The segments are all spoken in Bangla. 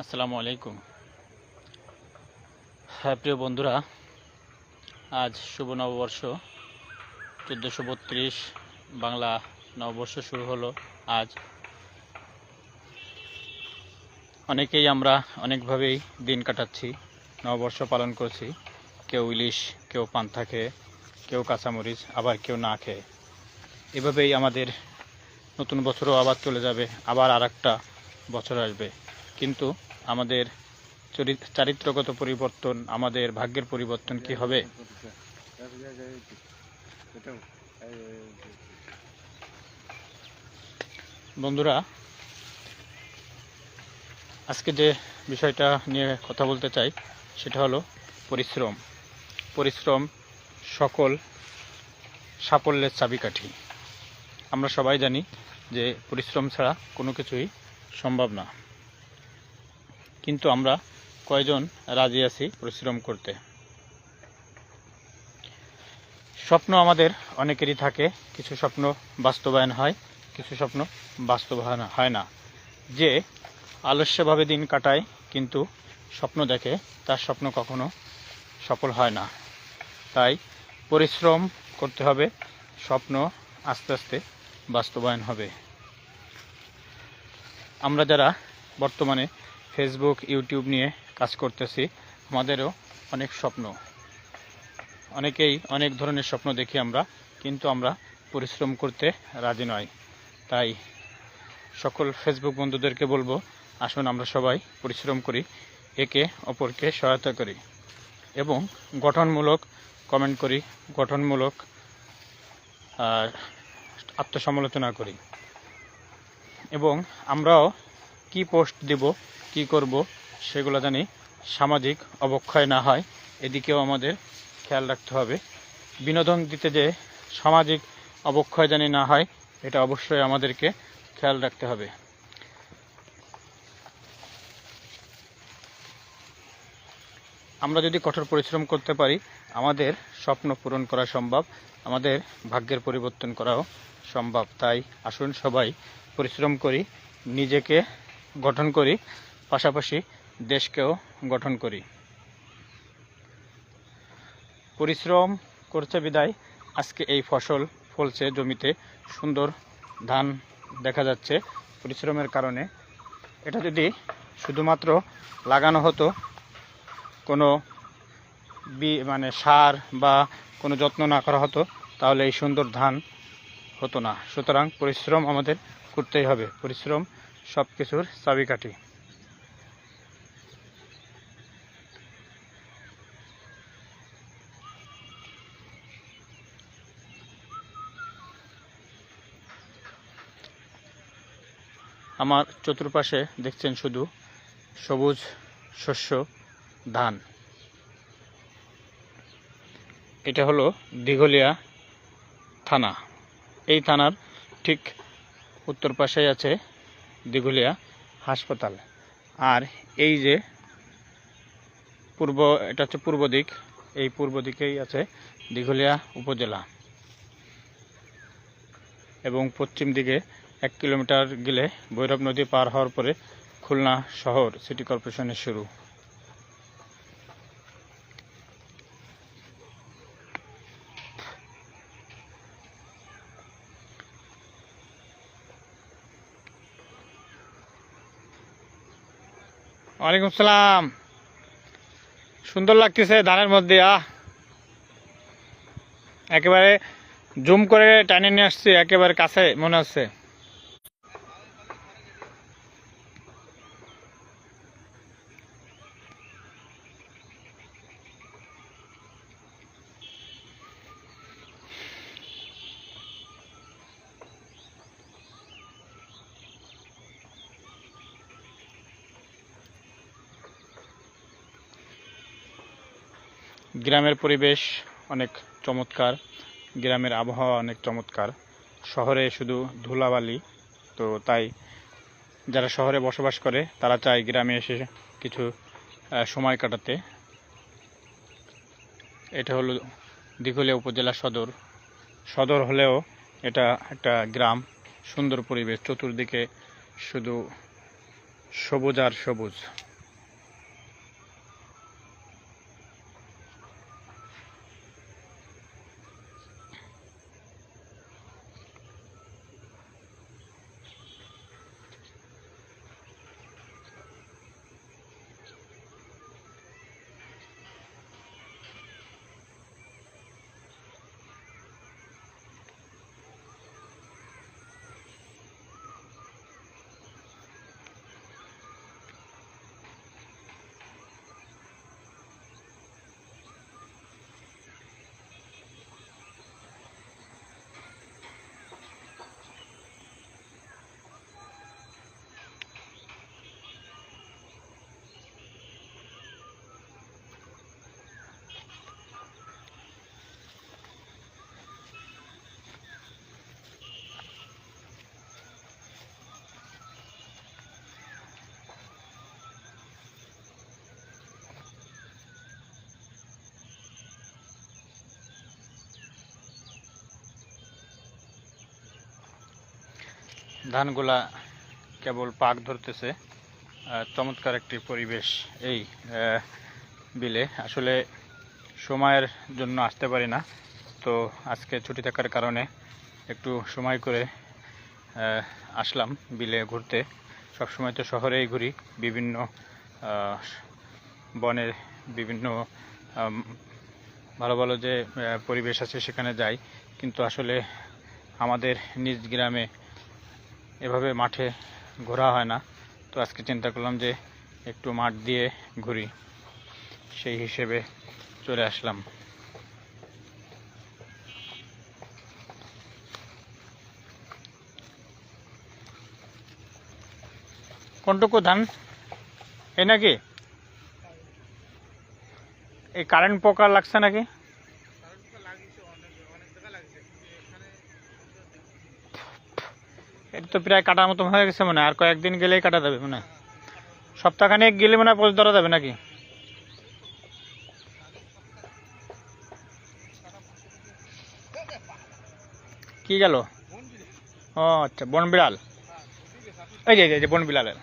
আসসালামু আলাইকুম। হ্যাঁ প্রিয় বন্ধুরা, আজ শুভ নববর্ষ, চোদ্দোশো বত্রিশ, বাংলা নববর্ষ শুরু হলো আজ। অনেকেই আমরা অনেকভাবেই দিন কাটাচ্ছি, নববর্ষ পালন করছি। কেউ ইলিশ, কেউ পান্থা খেয়ে, কেউ কাঁচামরিচ, আবার কেউ না খেয়ে। এভাবেই আমাদের নতুন বছরও আবার চলে যাবে, আবার আর একটা বছর আসবে। কিন্তু আমাদের চরিত চারিত্রগত পরিবর্তন, আমাদের ভাগ্যের পরিবর্তন কি হবে? বন্ধুরা, আজকে যে বিষয়টা নিয়ে কথা বলতে চাই, সেটা হলো পরিশ্রম। পরিশ্রম সকল সাফল্যের চাবিকাঠি। আমরা সবাই জানি যে পরিশ্রম ছাড়া কোনো কিছুই সম্ভব না। কিন্তু আমরা কয়জন রাজি আছি পরিশ্রম করতে? স্বপ্ন আমাদের অনেকেরই থাকে, কিছু স্বপ্ন বাস্তবায়ন হয়, কিছু স্বপ্ন বাস্তবায়ন হয় না। যে আলস্যভাবে দিন কাটায়, কিন্তু স্বপ্ন দেখে, তার স্বপ্ন কখনো সফল হয় না। তাই পরিশ্রম করতে হবে, স্বপ্ন আস্তে আস্তে বাস্তবায়ন হবে। আমরা যারা বর্তমানে ফেসবুক ইউটিউব নিয়ে কাজ করতেছি। আমাদেরও অনেক স্বপ্ন। অনেকেই অনেক ধরনের স্বপ্ন দেখি আমরা, কিন্তু আমরা পরিশ্রম করতে রাজি নয়। তাই সকল ফেসবুক বন্ধুদেরকে বলব, আসুন আমরা সবাই পরিশ্রম করি, একে অপরকে সহায়তা করি এবং গঠনমূলক কমেন্ট করি, গঠনমূলক আত্মসমালোচনা করি। এবং আমরাও কি পোস্ট দেব কি করব সেগুলো জানি সামাজিক অবক্ষয় না হয়, এদিকেও আমাদের খেয়াল রাখতে হবে। বিনোদন দিতে যে সামাজিক অবক্ষয় জানি না হয়, এটা অবশ্যই আমাদেরকে খেয়াল রাখতে হবে। আমরা যদি কঠোর পরিশ্রম করতে পারি, আমাদের স্বপ্ন পূরণ করা সম্ভব, আমাদের ভাগ্যের পরিবর্তন করাও সম্ভব। তাই আসুন সবাই পরিশ্রম করি, নিজেকে গঠন করি পাশাপাশি দেশকেও গঠন করি। পরিশ্রম করছে বিদায়। আজকে এই ফসল ফলছে জমিতে। সুন্দর ধান দেখা যাচ্ছে পরিশ্রমের কারণে। এটা যদি শুধুমাত্র লাগানো হতো, কোনো বি মানে সার বা কোনো যত্ন না করা হতো, তাহলে এই সুন্দর ধান হতো না। সুতরাং পরিশ্রম আমাদের করতেই হবে। পরিশ্রম সব কিছুর চাবিকাঠি। আমার চতুর্পাশে দেখছেন শুধু সবুজ শস্য, ধান। এটা হলো দিঘলিয়া থানা। এই থানার ঠিক উত্তর পাশেই আছে দিঘলিয়া হাসপাতাল। আর এই যে পূর্ব, এটা হচ্ছে পূর্ব দিক, এই পূর্ব দিকেই আছে দিঘলিয়া উপজেলা। এবং পশ্চিম দিকে এক কিলোমিটার গেলে ভৈরব নদী পার হওয়ার পরে খুলনা শহর সিটি কর্পোরেশনের শুরু। ওয়ালাইকুম সালাম। সুন্দর লাগতেছে ধানের মধ্যে, আহ। একেবারে জুম করে টানে নিয়ে আসছি, একেবারে কাছে মনে হচ্ছে। গ্রামের পরিবেশ অনেক চমৎকার, গ্রামের আবহাওয়া অনেক চমৎকার। শহরে শুধু ধুলাবালি, তো তাই যারা শহরে বসবাস করে, তারা চায় গ্রামে এসে কিছু সময় কাটাতে। এটা হলো দিঘলিয়া উপজেলা সদর। সদর হলেও এটা একটা গ্রাম, সুন্দর পরিবেশ, চতুর্দিকে শুধু সবুজ আর সবুজ। ধানগুলা কেবল পাক ধরতেছে। চমৎকার একটি পরিবেশ এই বিলে। আসলে সময়ের জন্য আসতে পারি না, তো আজকে ছুটি থাকার কারণে একটু সময় করে আসলাম বিলে ঘুরতে। সবসময় তো শহরেই ঘুরি, বিভিন্ন বনের বিভিন্ন ভালো ভালো যে পরিবেশ আছে সেখানে যাই। কিন্তু আসলে আমাদের নিজ গ্রামে এভাবে মাঠে ঘোরা হয় না। তো আজকে চিন্তা করলাম যে একটু মাঠ দিয়ে ঘুরি। সেই হিসেবে চলে আসলাম। কোনটুকু ধান? এই নাকি? এই কারেন্ট পোকা লাগছে নাকি এটা তো প্রায় কাটার মতো হয়ে গেছে মনে আর কয়েকদিন গেলেই কাটা যাবে মনে সপ্তাহখানেক গেলে মনে হয় ধরা যাবে নাকি? কি গেল? ও আচ্ছা বন বিড়াল এই যে বন বিড়ালের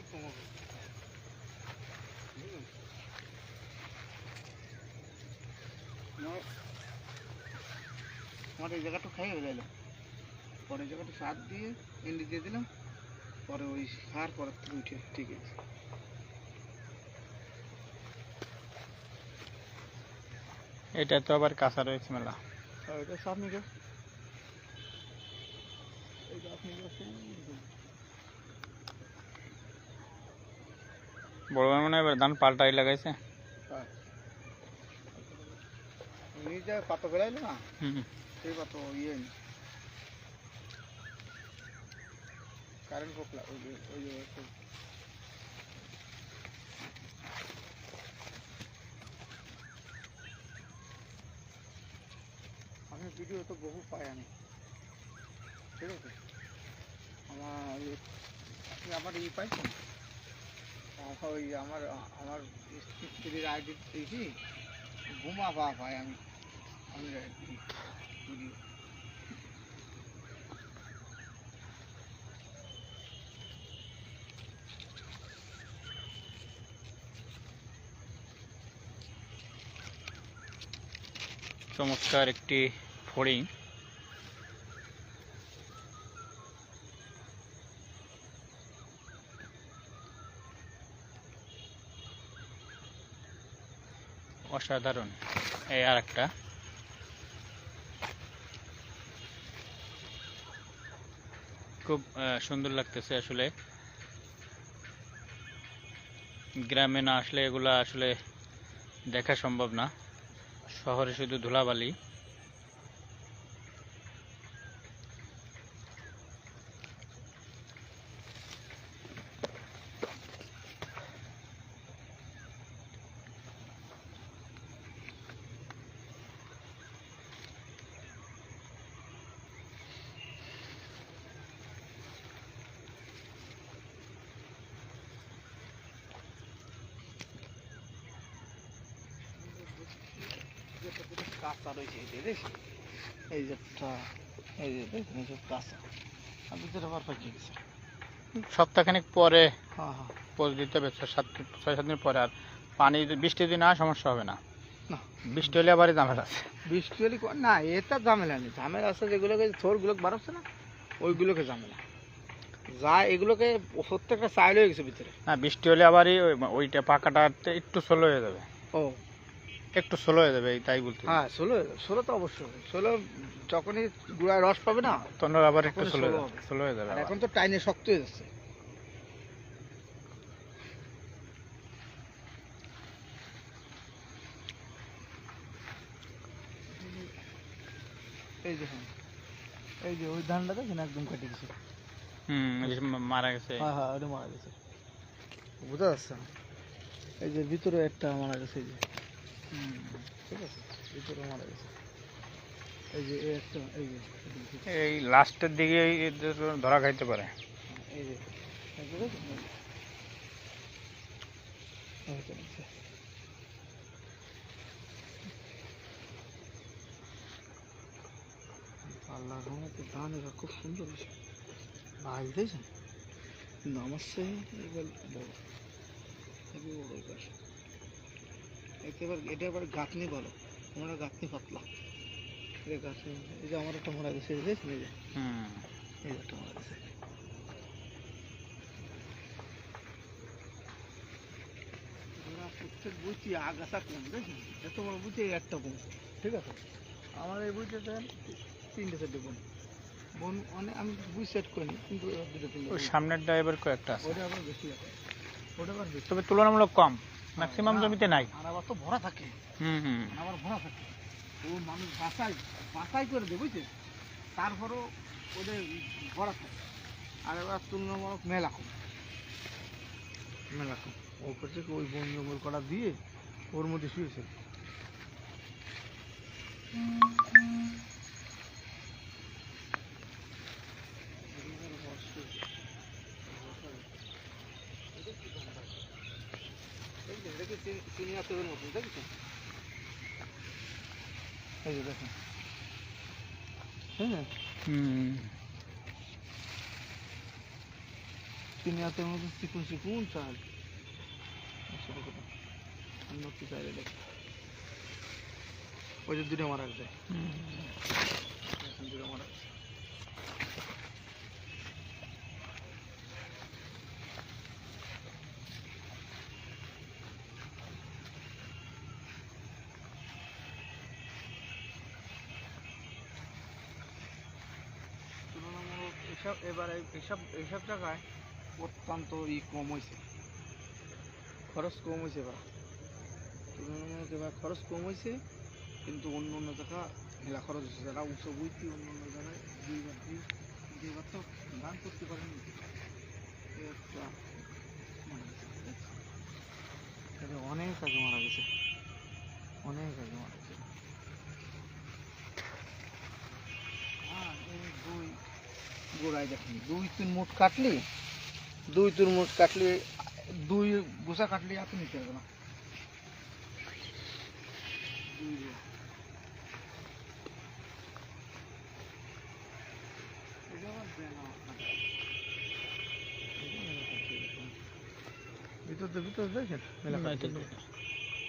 কমাবে বুঝলেন? আমার- আমার এই জায়গাটা খাই হয়ে গেল পরে জায়গাটা সার দিয়ে এন্ডি দিয়ে দিলাম। পরে ওই সার পরের থেকে উঠে ঠিক আছে। এটা তো আবার কাঁচা রয়েছে মেলা। আর এটা সার নিয়ে যাও। এই গাছ নিয়ে যাও সেই একদম। বড় ভাই মনে হয় এবার ধান পাল্টাই লাগাইছে হ্যাঁ নিজে পাতো বেড়াইলো না হুম সেই পাতো ইয়ে কারেন্ট পোকলা ওই যে ওই যে একটু আমি ভিডিও তো বহু পাই আমি ঠিক আছে আমার ইয়ে- আপনি আমার ই পাইছেন আমার ওই আমার আমার স্ত্রীর আইডি দিয়েছি ঘুমা পা পাই আমি আমি চমৎকার একটি ফড়িং। অসাধারণ। এই আর একটা খুব সুন্দর লাগতেছে আসলে। গ্রামে না আসলে এগুলা আসলে দেখা সম্ভব না। শহরে শুধু ধুলাবালি। কাঁচা রয়েছে এই যে এই যে এই যে দেখুন এই যে কাঁচা। আর ভিতরে আবার পাকিয়ে গেছে। সপ্তাহখানেক পরে হ্যাঁ হ্যাঁ। পোজ দিতে হবে ছয় সাত ছয় সাত দিন পরে। আর পানি বৃষ্টি যদি না সমস্যা হবে না। বৃষ্টি হলে আবারই ঝামেলা আছে। বৃষ্টি হলে না এটা ঝামেলা নেই। ঝামেলা আছে যেগুলোকে থোরগুলো বাড়াচ্ছে না ওইগুলোকে ঝামেলা। যা এগুলোকে প্রত্যেকটা চাইল হয়ে গেছে ভিতরে। না বৃষ্টি হলে আবারই ওই- ওইটা পাকাটা একটু স্লো হয়ে যাবে। ও। একটু স্লো হয়ে যাবে এই তাই বলতে হ্যাঁ ষোলো ষোলো তো অবশ্যই। ষোলো যখনই গুড়ায় রস পাবে না তখন আবার একটু স্লো হয়ে যাবে। স্লো হয়ে এখন তো টাইনে শক্ত হয়ে যাচ্ছে। এই দেখুন এই যে ওই ধানটা দেখেন একদম কেটে গেছে। হুম মারা গেছে। হ্যাঁ হ্যাঁ ওটা মারা গেছে। বোঝা যাচ্ছে এই যে ভিতরে একটা মারা গেছে এই যে। ঠিক আছে ভিতরে মারা গেছে এই যে এই একটা এই যে এই যে, এই লাস্টের দিকে এই এদের ধরা খাইতে পারে এই যে এই যে দেখুন, এই যে। এই যে, এই যে। আল্লাহর রহমতে ধান এরা খুব সুন্দর হয়েছে ভাই দেখছেন কিন্তু আমার সে এবার বড় হেবি বড় এবার একেবারে এটা এবার গাঁথনি বলো। আমরা গাঁথনি পাতলা। এটা গাঁথনি এই যে আমার একটা মারা গেছে এই যে এই হুম। এই একটা মারা গেছে। প্রত্যেক আগাছা কম এই একটা ঠিক আছে? আমার এই দেন তিনটে চারটে বোন বোন অনেক আমি বুঝ সেট করিনি কিন্তু দুটো তিনটে ওই বোন। সামনের ড্রাইভার কয়েকটা আছে। ওটা আবার বেশি আছে। ওটা আবার তবে তুলনামূলক কম। ম্যাক্সিমাম জমিতে নাই। আর আবার তো ভরা থাকে। হুম হুম। আর আবার ভরা থাকে। ও মানুষ বাসাই বাসাই করে দেয় বুঝছে তারপরেও ওদের ভরা থাকে। আর এবার তুলনামূলক মেলা কম। মেলা কম। ও করছে ওই বন জঙ্গল করা দিয়ে ওর মধ্যে শুয়েছে। চিনি আতরের মতো দেখেছেন এই যে দেখেন হ্যাঁ হুম চিনি আতরের মতো চিকুন চিকুন চাল ছোটো ছোটো অন্য কি চাইলে দেখ ওই যে দুটো মারা যায় হুম। এখন দুটো মারা গেছে। তুলনামূলক এসব এবারে এসব এইসব জায়গায় অত্যন্ত ই কম হয়েছে খরচ কম হয়েছে এবার। তুলনামূলক এবার খরচ কম হয়েছে কিন্তু অন্য অন্য জায়গা মেলা খরচ হয়েছে যারা উঁচু বইতে অন্য অন্য জায়গায় দুইবার দুই দুইবার তো ধান করতে পারেনি একটা? অনেক আগে মারা গেছে। অনেক আগে মারা গেছে আর এই দুই গোড়ায় দেখেন দুই তিন মুঠ কাটলি দুই তিন মুঠ কাটলি দুই গোসা কাটলি এত নিতে হবে না। ভিতর ভিতর দেখেন।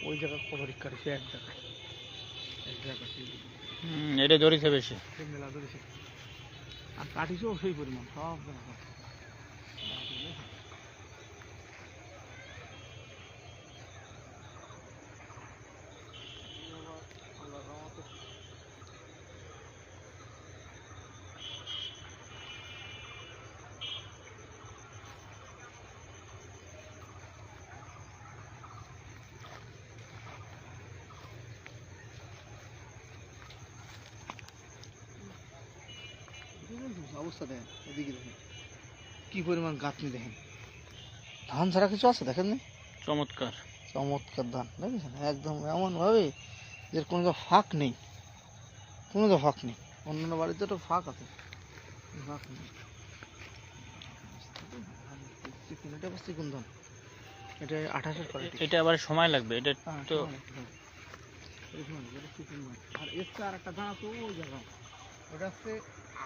ওই জায়গা করেছে এক জায়গায়। এক হুম, এটা ধরেছে বেশি। মেলা ধরেছে। আর কাটিছেও সেই পরিমাণ সব অবস্থা দেখেন এদিকে দেখেন। কি পরিমাণ গাঁথনি দেখেন। ধান ছাড়া কিছু আছে দেখেন না? চমৎকার। চমৎকার ধান দেখেছেন? একদম এমনভাবে এর কোনো তো ফাঁক নেই। কোনো তো ফাঁক নেই। অন্যান্য বাড়িতে তো ফাঁক আছে। ফাঁক নেই। এটা আবার চিকুন এটা আঠাশের কোয়ালিটি এটা আবার সময় লাগবে। এটা তো আর এসছে আর একটা দানা তো ওই জায়গায়। ওটা হচ্ছে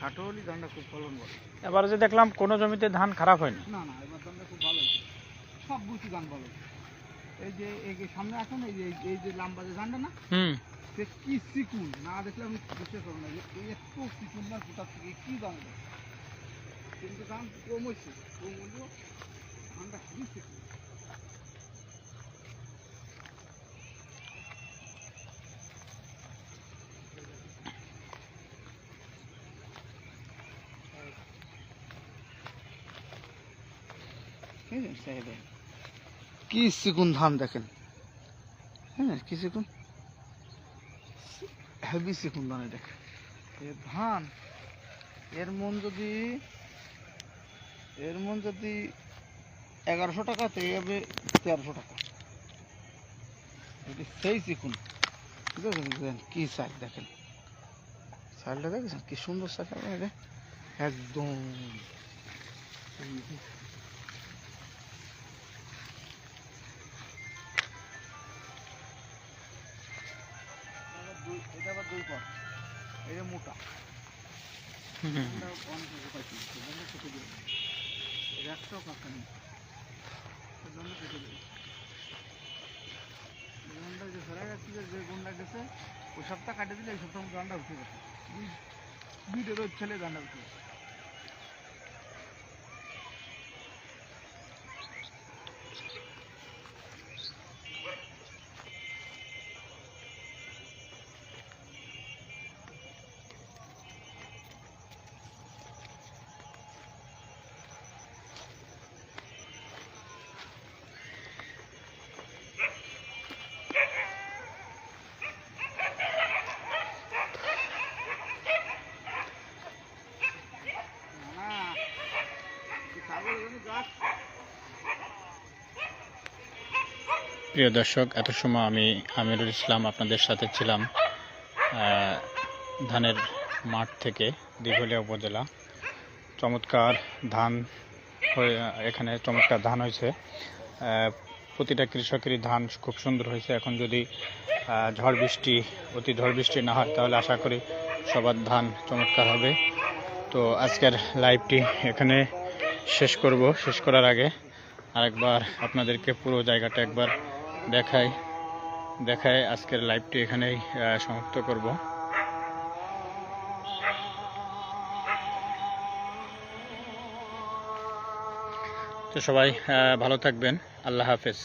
ধানটা খুব ফলন ভালো এবার যে দেখলাম কোনো জমিতে ধান খারাপ হয় না না এবার ধানটা খুব ভালো হয়েছে। সব গুছি ধান ভালো এই যে এই যে সামনে আসেন এই যে এই যে লম্বা যে ধানটা না হুম। সে কি চিকুন না দেখলে আমি বিশ্বাস করব না এই না থেকে কি দাম কিন্তু দাম কম হয়েছে। কম হলেও ধানটা খুবই কি চিকুন ধান দেখেন? হ্যাঁ কি চিকুন হেভি চিকুন ধান এটা এ ধান এর মন যদি এর মন যদি এগারোশো টাকা তো হবে তেরোশো টাকা। এটি সেই চিকুন ঠিক আছে দেখেন কি সাইজ দেখেন। সাইজটা দেখেছেন? কি সুন্দর সাইজ একদম। মোটা। কেটে দিই এর একটাও কাঁচা নেই। গন্ডা যে যাচ্ছে যে যে গন্ডা গেছে ওই সপ্তাহ কাটে দিলে এই সপ্তাহ গান্ডা উঠে গেছে ছেলে গান্ডা উঠে গেছে না এই ছাগল এখানে গাছ প্রিয় দর্শক, এত সময় আমি আমিরুল ইসলাম আপনাদের সাথে ছিলাম ধানের মাঠ থেকে দিঘলিয়া উপজেলা। চমৎকার ধান এখানে চমৎকার ধান হয়েছে। প্রতিটা কৃষকেরই ধান খুব সুন্দর হয়েছে। এখন যদি ঝড় বৃষ্টি, অতি ঝড় বৃষ্টি না হয়, তাহলে আশা করি সবার ধান চমৎকার হবে। তো আজকের লাইভটি এখানে শেষ করব। শেষ করার আগে আরেকবার আপনাদেরকে পুরো জায়গাটা একবার দেখাই দেখায় আজকের লাইভটি এখানেই সমাপ্ত করব। তো সবাই ভালো থাকবেন। আল্লাহ হাফেজ।